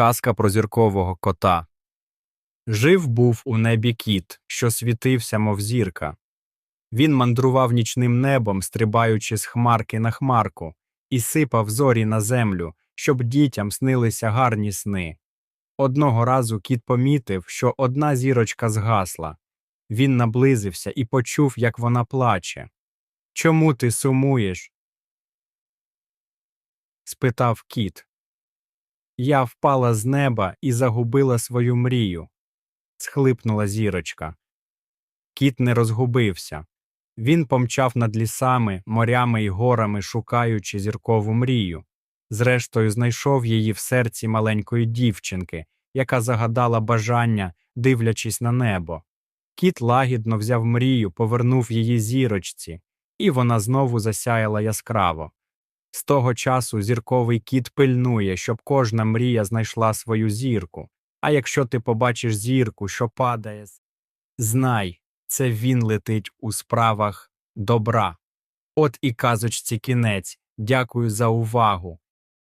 Казка про зіркового кота. Жив був у небі кіт, що світився, мов зірка. Він мандрував нічним небом, стрибаючи з хмарки на хмарку, і сипав зорі на землю, щоб дітям снилися гарні сни. Одного разу кіт помітив, що одна зірочка згасла. Він наблизився і почув, як вона плаче. Чому ти сумуєш? спитав кіт. Я впала з неба і загубила свою мрію. схлипнула зірочка. Кіт не розгубився. Він помчав над лісами, морями й горами, шукаючи зіркову мрію. Зрештою, знайшов її в серці маленької дівчинки, яка загадала бажання, дивлячись на небо. Кіт лагідно взяв мрію, повернув її зірочці, і вона знову засяяла яскраво. З того часу зірковий кіт пильнує, щоб кожна мрія знайшла свою зірку. А якщо ти побачиш зірку, що падає, знай, це він летить у справах добра. От і казочці кінець. Дякую за увагу.